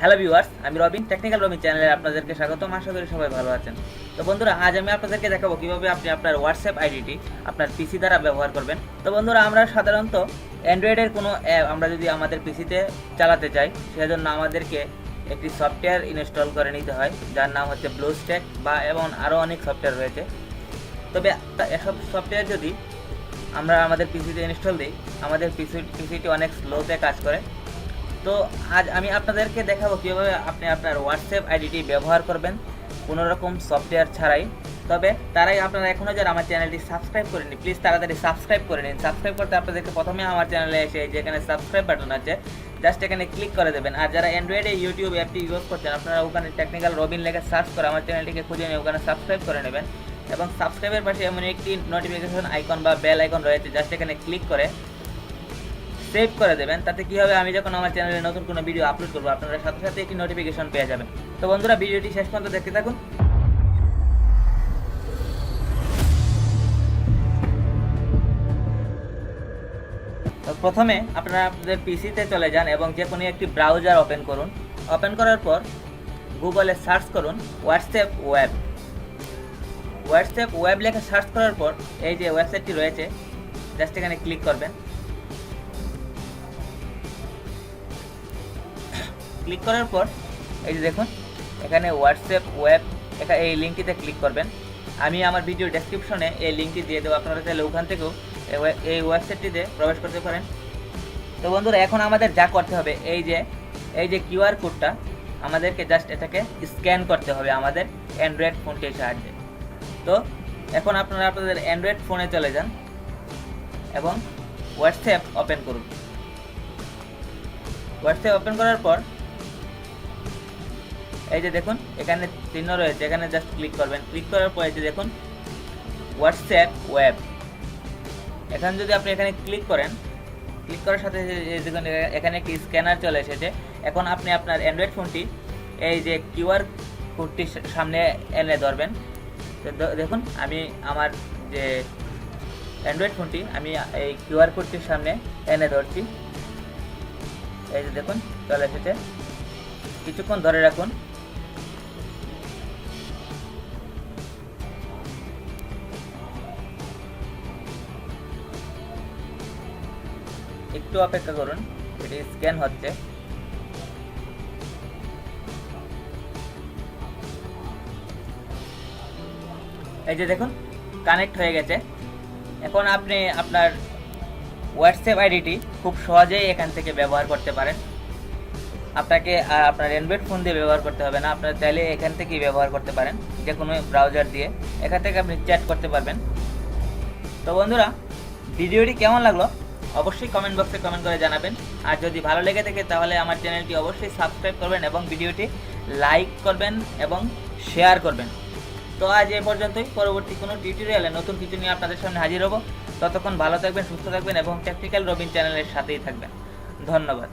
Hello viewers, আমি Robin, technical Robin চ্যানেলে আপনাদেরকে স্বাগতম, আশা করি সবাই ভালো আছেন। তো বন্ধুরা, আজ আমি আপনাদেরকে দেখাবো কীভাবে আপনি আপনার হোয়াটসঅ্যাপ আইডিটি আপনার পিসি দ্বারা ব্যবহার করবেন। তো বন্ধুরা, আমরা সাধারণত অ্যান্ড্রয়েডের কোনো অ্যাপ আমরা যদি আমাদের পিসিতে চালাতে চাই, সেজন্য আমাদেরকে একটি সফটওয়্যার ইনস্টল করে নিতে হয়, যার নাম হচ্ছে ব্লুস্ট্যাক বা এবং আরও অনেক সফটওয়্যার রয়েছে। তবে এসব সফটওয়্যার যদি আমরা আমাদের পিসিতে ইনস্টল দিই, আমাদের পিসি পিসিটি অনেক স্লোতে কাজ করে। তো আজ আমি আপনাদেরকে দেখাবো কীভাবে আপনি আপনার হোয়াটসঅ্যাপ আইডিটি ব্যবহার করবেন, কোনো রকম সফটওয়্যার ছাড়াই। তবে তারাই আপনারা এখনও যারা আমার চ্যানেলটি সাবস্ক্রাইব করেনি প্লিজ তাড়াতাড়ি সাবস্ক্রাইব করে নিন। সাবস্ক্রাইব করতে আপনাদেরকে প্রথমে আমার চ্যানেলে এসে যেখানে সাবস্ক্রাইব বাটন আছে জাস্ট এখানে ক্লিক করে দেবেন। আর যারা অ্যান্ড্রয়েডে ইউটিউব অ্যাপটি ইউজ করছেন, আপনারা ওখানে টেকনিক্যাল রবিন লেখে সার্চ করে আমার চ্যানেলটিকে খুঁজে নিয়ে ওখানে সাবস্ক্রাইব করে নেবেন। এবং সাবস্ক্রাইবের পাশে এমন একটি নোটিফিকেশন আইকন বা বেল আইকন রয়েছে জাস্ট এখানে ক্লিক করে সেভ করে দেবেন, তাতে কি হবে, আমি যখন আমার চ্যানেলে নতুন কোনো ভিডিও আপলোড করব, আপনারা সাথে সাথে একটি নোটিফিকেশন পেয়ে যাবেন। তো বন্ধুরা, ভিডিওটি শেষ পর্যন্ত দেখতে থাকুন। প্রথমে আপনারা আপনাদের পিসিতে চলে যান এবং যে কোনো একটি ব্রাউজার ওপেন করুন। ওপেন করার পর গুগলে সার্চ করুন হোয়াটসঅ্যাপ ওয়েব হোয়াটসঅ্যাপ ওয়েব লেখা সার্চ করার পর এই যে ওয়েবসাইটটি রয়েছে জাস্ট এখানে ক্লিক করবেন। ক্লিক করার পর, এই যে দেখুন, এখানে হোয়াটসঅ্যাপ ওয়েব এখানে এই লিঙ্কটিতে ক্লিক করবেন। আমি আমার ভিডিও ডেসক্রিপশনে এই লিঙ্কটি দিয়ে দেবো, আপনারা চাইলে ওখান থেকেও এই ওয়ে- এই ওয়েবসাইটটিতে প্রবেশ করতে পারেন। তো বন্ধুরা, এখন আমাদের যা করতে হবে, এই যে এই যে কিউআর কোডটা আমাদেরকে জাস্ট এটাকে স্ক্যান করতে হবে আমাদের অ্যান্ড্রয়েড ফোনটির সাহায্যে। তো এখন আপনারা আপনাদের অ্যান্ড্রয়েড ফোনে চলে যান এবং হোয়াটসঅ্যাপ ওপেন করুন। হোয়াটসঅ্যাপ ওপেন করার পর এই যে দেখুন, এখানে চিহ্ন রয়েছে, এখানে জাস্ট ক্লিক করবেন। ক্লিক করার পর যে দেখুন হোয়াটসঅ্যাপ ওয়েব এখানে যদি আপনি এখানে ক্লিক করেন ক্লিক করার সাথে দেখুন এখানে একটি স্ক্যানার চলে এসেছে। এখন আপনি আপনার অ্যান্ড্রয়েড ফোনটি এই যে কিউআর কোডটি সামনে এনে ধরবেন। দেখুন, আমি আমার যে অ্যান্ড্রয়েড ফোনটি আমি এই কিউআর কোডটির সামনে এনে ধরছি। এই যে দেখুন, চলে এসেছে। কিছুক্ষণ ধরে রাখুন। একটু অপেক্ষা করুন, এটি স্ক্যান হচ্ছে। এই যে দেখুন কানেক্ট হয়ে গেছে। এখন আপনি আপনার হোয়াটসঅ্যাপ আইডিটি খুব সহজেই এখান থেকে ব্যবহার করতে পারেন। আপনাকে আপনার অ্যান্ড্রয়েড ফোন দিয়ে ব্যবহার করতে হবে না, আপনার চাইলে এখান থেকেই ব্যবহার করতে পারেন, যে কোনো ব্রাউজার দিয়ে। এখান থেকে আপনি চ্যাট করতে পারবেন। তো বন্ধুরা, ভিডিওটি কেমন লাগল? অবশ্যই কমেন্ট বক্সে কমেন্ট করে জানাবেন। আর যদি ভালো লেগে থাকে, তাহলে আমার চ্যানেলটি অবশ্যই সাবস্ক্রাইব করবেন এবং ভিডিওটি লাইক করবেন এবং শেয়ার করবেন। তো আজ এ পর্যন্তই। পরবর্তী কোনো টিউটোরিয়ালে নতুন কিছু নিয়ে আপনাদের সামনে হাজির হব। ততক্ষণ ভালো থাকবেন, সুস্থ থাকবেন এবং টেকনিক্যাল রবিন চ্যানেলের সাথেই থাকবেন। ধন্যবাদ।